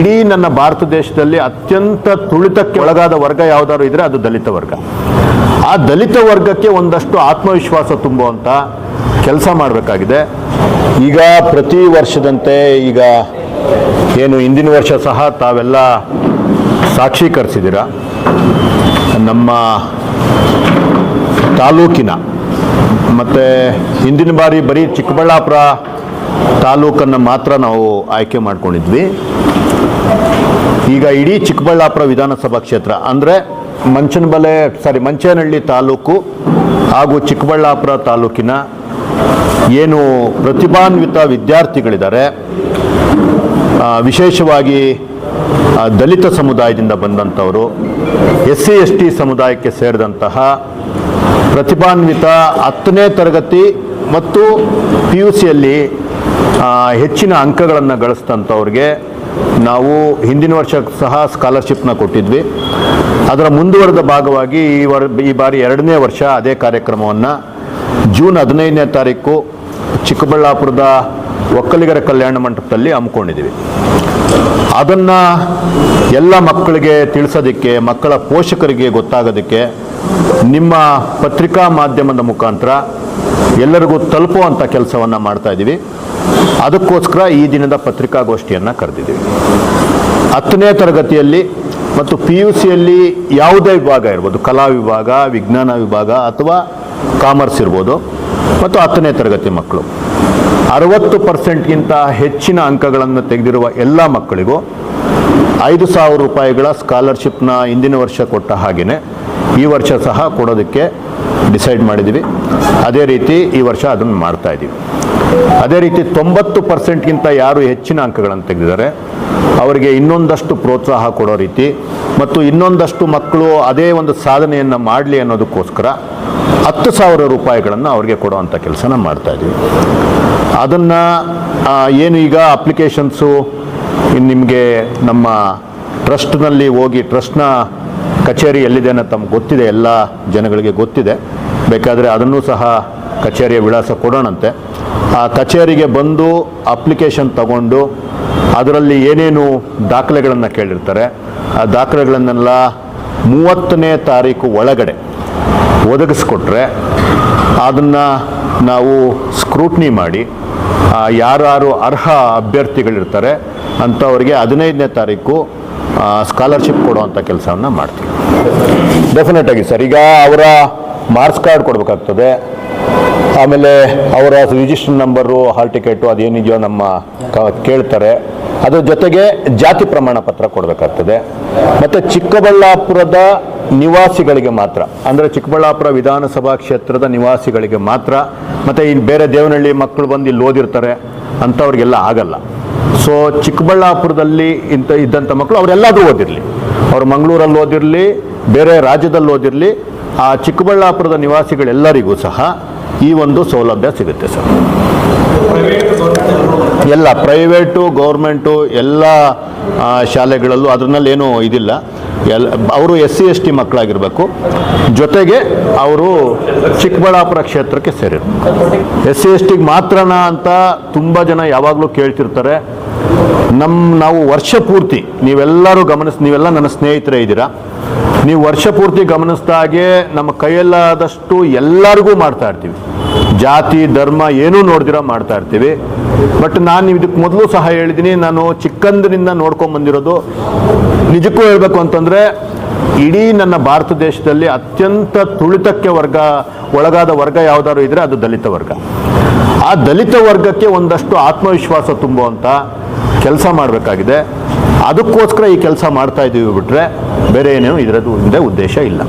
ಇಡೀ ನನ್ನ ಭಾರತ ದೇಶದಲ್ಲಿ ಅತ್ಯಂತ ತುಳಿತಕ್ಕೆ ಒಳಗಾದ ವರ್ಗ ಯಾವ್ದಾದ್ರು ಇದ್ರೆ ಅದು ದಲಿತ ವರ್ಗ. ಆ ದಲಿತ ವರ್ಗಕ್ಕೆ ಒಂದಷ್ಟು ಆತ್ಮವಿಶ್ವಾಸ ತುಂಬುವಂತ ಕೆಲಸ ಮಾಡಬೇಕಾಗಿದೆ. ಈಗ ಪ್ರತಿ ವರ್ಷದಂತೆ ಈಗ ಏನು ಹಿಂದಿನ ವರ್ಷ ಸಹ ತಾವೆಲ್ಲ ಸಾಕ್ಷೀಕರಿಸಿದ್ದೀರ ನಮ್ಮ ತಾಲೂಕಿನ, ಮತ್ತು ಹಿಂದಿನ ಬಾರಿ ಬರೀ ಚಿಕ್ಕಬಳ್ಳಾಪುರ ತಾಲೂಕನ್ನು ಮಾತ್ರ ನಾವು ಆಯ್ಕೆ ಮಾಡ್ಕೊಂಡಿದ್ವಿ. ಈಗ ಇಡೀ ಚಿಕ್ಕಬಳ್ಳಾಪುರ ವಿಧಾನಸಭಾ ಕ್ಷೇತ್ರ, ಅಂದರೆ ಮಂಚನಬಲೆ ಸಾರಿ ಮಂಚೇನಹಳ್ಳಿ ತಾಲೂಕು ಹಾಗೂ ಚಿಕ್ಕಬಳ್ಳಾಪುರ ತಾಲೂಕಿನ ಏನು ಪ್ರತಿಭಾನ್ವಿತ ವಿದ್ಯಾರ್ಥಿಗಳಿದ್ದಾರೆ ವಿಶೇಷವಾಗಿ ದಲಿತ ಸಮುದಾಯದಿಂದ ಬಂದಂಥವರು ಎಸ್ ಸಿ ಎಸ್ ಟಿ ಸಮುದಾಯಕ್ಕೆ ಸೇರಿದಂತಹ ಪ್ರತಿಭಾನ್ವಿತ ಹತ್ತನೇ ತರಗತಿ ಮತ್ತು ಪಿ ಯು ಸಿಯಲ್ಲಿ ಹೆಚ್ಚಿನ ಅಂಕಗಳನ್ನು ಗಳಿಸಿದಂಥವ್ರಿಗೆ ನಾವು ಹಿಂದಿನ ವರ್ಷ ಸಹ ಸ್ಕಾಲರ್ಶಿಪ್ನ ಕೊಟ್ಟಿದ್ವಿ. ಅದರ ಮುಂದುವರೆದ ಭಾಗವಾಗಿ ಈ ವರ್, ಈ ಬಾರಿ ಎರಡನೇ ವರ್ಷ ಅದೇ ಕಾರ್ಯಕ್ರಮವನ್ನು ಜೂನ್ ಹದಿನೈದನೇ ತಾರೀಕು ಚಿಕ್ಕಬಳ್ಳಾಪುರದ ಒಕ್ಕಲಿಗರ ಕಲ್ಯಾಣ ಮಂಟಪದಲ್ಲಿ ಹಮ್ಮಿಕೊಂಡಿದ್ದೀವಿ. ಅದನ್ನು ಎಲ್ಲ ಮಕ್ಕಳಿಗೆ ತಿಳಿಸೋದಕ್ಕೆ, ಮಕ್ಕಳ ಪೋಷಕರಿಗೆ ಗೊತ್ತಾಗೋದಕ್ಕೆ ನಿಮ್ಮ ಪತ್ರಿಕಾ ಮಾಧ್ಯಮದ ಮುಖಾಂತರ ಎಲ್ಲರಿಗೂ ತಲುಪುವಂಥ ಕೆಲಸವನ್ನು ಮಾಡ್ತಾ ಇದ್ದೀವಿ. ಅದಕ್ಕೋಸ್ಕರ ಈ ದಿನದ ಪತ್ರಿಕಾಗೋಷ್ಠಿಯನ್ನು ಕರೆದಿದ್ದೀವಿ. ಹತ್ತನೇ ತರಗತಿಯಲ್ಲಿ ಮತ್ತು ಪಿ ಯು ಸಿಯಲ್ಲಿ ಯಾವುದೇ ವಿಭಾಗ ಇರ್ಬೋದು, ಕಲಾ ವಿಭಾಗ, ವಿಜ್ಞಾನ ವಿಭಾಗ ಅಥವಾ ಕಾಮರ್ಸ್ ಇರ್ಬೋದು, ಮತ್ತು ಹತ್ತನೇ ತರಗತಿ ಮಕ್ಕಳು. ಅರವತ್ತು ಪರ್ಸೆಂಟ್ಗಿಂತ ಹೆಚ್ಚಿನ ಅಂಕಗಳನ್ನು ತೆಗೆದಿರುವ ಎಲ್ಲ ಮಕ್ಕಳಿಗೂ ಐದು ಸಾವಿರ ರೂಪಾಯಿಗಳ ಸ್ಕಾಲರ್ಶಿಪ್ನ ಹಿಂದಿನ ವರ್ಷ ಕೊಟ್ಟ ಹಾಗೆಯೇ ಈ ವರ್ಷ ಸಹ ಕೊಡೋದಕ್ಕೆ ಡಿಸೈಡ್ ಮಾಡಿದ್ದೀವಿ. ಅದೇ ರೀತಿ ಈ ವರ್ಷ ಅದನ್ನು ಮಾಡ್ತಾ ಇದ್ದೀವಿ. ಅದೇ ರೀತಿ ತೊಂಬತ್ತು ಪರ್ಸೆಂಟ್ಗಿಂತ ಯಾರು ಹೆಚ್ಚಿನ ಅಂಕಗಳನ್ನು ತೆಗೆದಿದ್ದಾರೆ. ಅವರಿಗೆ ಇನ್ನೊಂದಷ್ಟು ಪ್ರೋತ್ಸಾಹ ಕೊಡೋ ರೀತಿ ಮತ್ತು ಇನ್ನೊಂದಷ್ಟು ಮಕ್ಕಳು ಅದೇ ಒಂದು ಸಾಧನೆಯನ್ನು ಮಾಡಲಿ ಅನ್ನೋದಕ್ಕೋಸ್ಕರ ಹತ್ತು ಸಾವಿರ ರೂಪಾಯಿಗಳನ್ನು ಅವರಿಗೆ ಕೊಡುವಂಥ ಕೆಲಸನ ಮಾಡ್ತಾ ಇದ್ದೀವಿ. ಅದನ್ನು ಏನು ಈಗ ಅಪ್ಲಿಕೇಶನ್ಸು ನಿಮಗೆ ನಮ್ಮ ಟ್ರಸ್ಟ್ನಲ್ಲಿ ಹೋಗಿ, ಟ್ರಸ್ಟ್ನ ಕಚೇರಿ ಎಲ್ಲಿದೆ ಅನ್ನೋ ತಮ್ಗೆ ಗೊತ್ತಿದೆ, ಎಲ್ಲ ಜನಗಳಿಗೆ ಗೊತ್ತಿದೆ. ಬೇಕಾದರೆ ಅದನ್ನು ಸಹ ಕಚೇರಿಯ ವಿಳಾಸ ಕೊಡೋಣಂತೆ. ಆ ಕಚೇರಿಗೆ ಬಂದು ಅಪ್ಲಿಕೇಶನ್ ತಗೊಂಡು ಅದರಲ್ಲಿ ಏನೇನು ದಾಖಲೆಗಳನ್ನು ಕೇಳಿರ್ತಾರೆ, ಆ ದಾಖಲೆಗಳನ್ನೆಲ್ಲ ಮೂವತ್ತನೇ ತಾರೀಕು ಒಳಗಡೆ ಒದಗಿಸ್ಕೊಟ್ರೆ ಅದನ್ನು ನಾವು ಸ್ಕ್ರೂಟ್ನಿ ಮಾಡಿ ಯಾರ್ಯಾರು ಅರ್ಹ ಅಭ್ಯರ್ಥಿಗಳಿರ್ತಾರೆ, ಅಂಥವ್ರಿಗೆ ಹದಿನೈದನೇ ತಾರೀಕು ಸ್ಕಾಲರ್ಶಿಪ್ ಕೊಡುವಂಥ ಕೆಲಸವನ್ನು ಮಾಡ್ತೀವಿ. ಡೆಫಿನೆಟ್ ಆಗಿ ಸರ್, ಈಗ ಅವರ ಮಾರ್ಕ್ಸ್ ಕಾರ್ಡ್ ಕೊಡಬೇಕಾಗ್ತದೆ. ಆಮೇಲೆ ಅವರ ರಿಜಿಸ್ಟರ್ ನಂಬರು ಹಾಲ್ ಟಿಕೆಟು ಅದೇನಿದೆಯೋ ನಮ್ಮ ಕೇಳ್ತಾರೆ. ಅದರ ಜೊತೆಗೆ ಜಾತಿ ಪ್ರಮಾಣ ಪತ್ರ ಕೊಡಬೇಕಾಗ್ತದೆ. ಮತ್ತು ಚಿಕ್ಕಬಳ್ಳಾಪುರದ ನಿವಾಸಿಗಳಿಗೆ ಮಾತ್ರ, ಅಂದರೆ ಚಿಕ್ಕಬಳ್ಳಾಪುರ ವಿಧಾನಸಭಾ ಕ್ಷೇತ್ರದ ನಿವಾಸಿಗಳಿಗೆ ಮಾತ್ರ, ಮತ್ತು ಇಲ್ಲಿ ಬೇರೆ ದೇವನಹಳ್ಳಿ ಮಕ್ಕಳು ಬಂದು ಇಲ್ಲಿ ಓದಿರ್ತಾರೆ, ಅಂಥವ್ರಿಗೆಲ್ಲ ಆಗಲ್ಲ. ಸೊ ಚಿಕ್ಕಬಳ್ಳಾಪುರದಲ್ಲಿ ಇಂಥ ಇದ್ದಂಥ ಮಕ್ಕಳು ಅವರೆಲ್ಲಾದರೂ ಓದಿರಲಿ. ಅವರು ಮಂಗಳೂರಲ್ಲಿ ಓದಿರಲಿ, ಬೇರೆ ರಾಜ್ಯದಲ್ಲಿ ಓದಿರಲಿ, ಆ ಚಿಕ್ಕಬಳ್ಳಾಪುರದ ನಿವಾಸಿಗಳೆಲ್ಲರಿಗೂ ಸಹ ಈ ಒಂದು ಸೌಲಭ್ಯ ಸಿಗುತ್ತೆ ಸರ್. ಎಲ್ಲ ಪ್ರೈವೇಟು ಗೌರ್ಮೆಂಟು ಎಲ್ಲ ಶಾಲೆಗಳಲ್ಲೂ ಅದರಲ್ಲಿ ಏನೂ ಇದಿಲ್ಲ. ಎಲ್ ಅವರು ಎಸ್ ಸಿ, ಎಸ್ ಟಿ ಮಕ್ಕಳಾಗಿರಬೇಕು. ಜೊತೆಗೆ ಅವರು ಚಿಕ್ಕಬಳ್ಳಾಪುರ ಕ್ಷೇತ್ರಕ್ಕೆ ಸೇರಿರು ಎಸ್ ಸಿ, ಎಸ್ ಟಿಗೆ ಮಾತ್ರನಾ ಅಂತ ತುಂಬ ಜನ ಯಾವಾಗಲೂ ಕೇಳ್ತಿರ್ತಾರೆ. ನಮ್ಮ ನಾವು ವರ್ಷ ಪೂರ್ತಿ ನೀವೆಲ್ಲರೂ ಗಮನಿಸ್, ನೀವೆಲ್ಲ ನನ್ನ ಸ್ನೇಹಿತರೇ ಇದ್ದೀರಾ? ನೀವು ವರ್ಷ ಪೂರ್ತಿ ಗಮನಿಸ್ದಾಗೆ ನಮ್ಮ ಕೈಯಲ್ಲಾದಷ್ಟು ಎಲ್ಲರಿಗೂ ಮಾಡ್ತಾ ಇರ್ತೀವಿ. ಜಾತಿ, ಧರ್ಮ ಏನೂ ನೋಡ್ದಿರ ಮಾಡ್ತಾ ಇರ್ತೀವಿ. ಬಟ್ ನಾನು ಇದಕ್ಕೆ ಮೊದಲು ಸಹ ಹೇಳಿದ್ದೀನಿ ನಾನು ಚಿಕ್ಕಂದಿನಿಂದ ನೋಡ್ಕೊಂಡ್ ಬಂದಿರೋದು. ನಿಜಕ್ಕೂ ಹೇಳಬೇಕು ಅಂತಂದರೆ, ಇಡೀ ನನ್ನ ಭಾರತ ದೇಶದಲ್ಲಿ ಅತ್ಯಂತ ತುಳಿತಕ್ಕೆ ವರ್ಗ, ಒಳಗಾದ ವರ್ಗ ಯಾವುದಾದ್ರು ಇದ್ರೆ ಅದು ದಲಿತ ವರ್ಗ. ಆ ದಲಿತ ವರ್ಗಕ್ಕೆ ಒಂದಷ್ಟು ಆತ್ಮವಿಶ್ವಾಸ ತುಂಬುವಂಥ ಕೆಲಸ ಮಾಡಬೇಕಾಗಿದೆ. ಅದಕ್ಕೋಸ್ಕರ ಈ ಕೆಲಸ ಮಾಡ್ತಾ ಇದ್ದೀವಿ ಬಿಟ್ಟರೆ ಬೇರೆ ಏನೇನು ಇದರದ್ದು ಹಿಂದೆ ಉದ್ದೇಶ ಇಲ್ಲ.